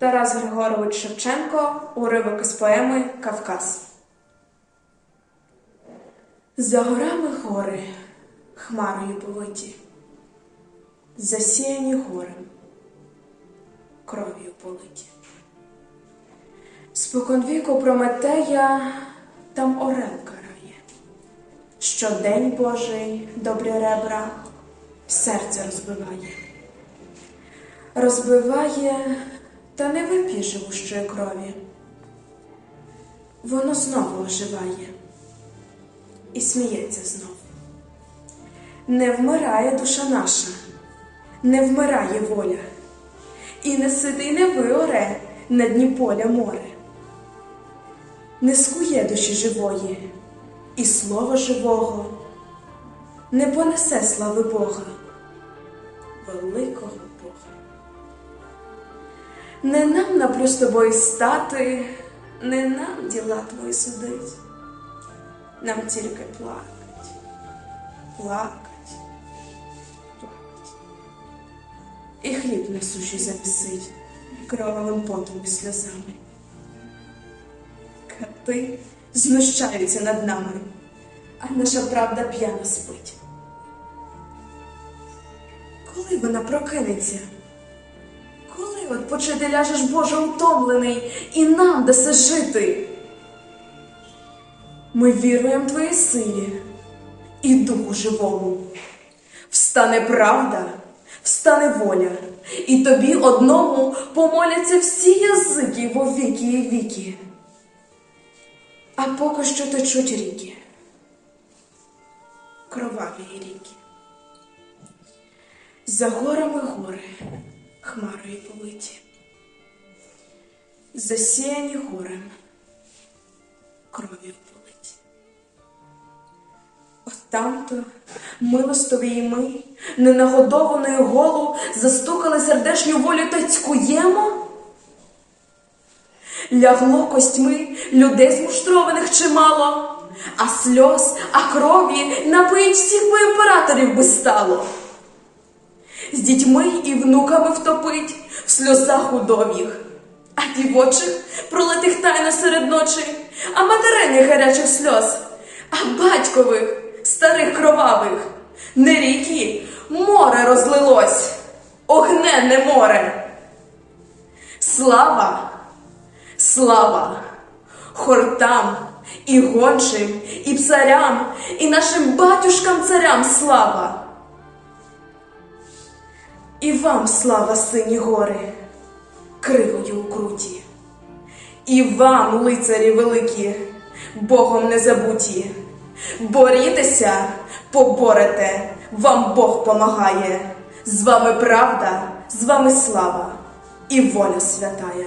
Тарас Григорович Шевченко, уривок із поеми Кавказ. За горами гори, хмарою повиті, засіяні горем, кров'ю политі. Споконвіку Прометея там орел карає, що день Божий добрі ребра серце розбиває. Розбиває та не вип'є живущої крові. Воно знову оживає і сміється знов. Не вмирає душа наша, не вмирає воля, і не сиди, не виоре на дні поля море. Не скує душі живої, і слова живого не понесе слави Бога, великого Бога. Не нам наплю з тобою стати, не нам діла твої судить. Нам тільки плакать, плакать, плакать. І хліб на суші замісить кровавим потом і сльозами. Кати знущаються над нами, а наша правда п'яно спить. Коли вона прокинеться? Коли от почити ляжеш Боже утомлений і нам даси жити? Ми віруємо Твоїй силі і Духу живому. Встане правда, встане воля, і тобі одному помоляться всі язики во віки і віки. А поки що течуть ріки, кроваві ріки. За горами гори, хмарою повиті, засіяні горем, кров'ю политі. От тамто милостові ми, ненагодованою голу, застукали сердешню волю та цькуємо. Лягло костьми людей змуштрованих чимало, а сльоз, а крові напоїть всіх би імператорів би стало. З дітьми і внуками втопить в сльозах удов'їх, а дівочих пролитих тайно серед ночі, а материних гарячих сльоз, а батькових старих кровавих, не ріки, море розлилось, огненне море. Слава, слава хортам і гончим, і псарям, і нашим батюшкам царям слава. І вам слава, сині гори, кривою укруті, і вам, лицарі великі, Богом не забуті. Борітеся, поборете, вам Бог помагає. З вами правда, з вами слава і воля святая.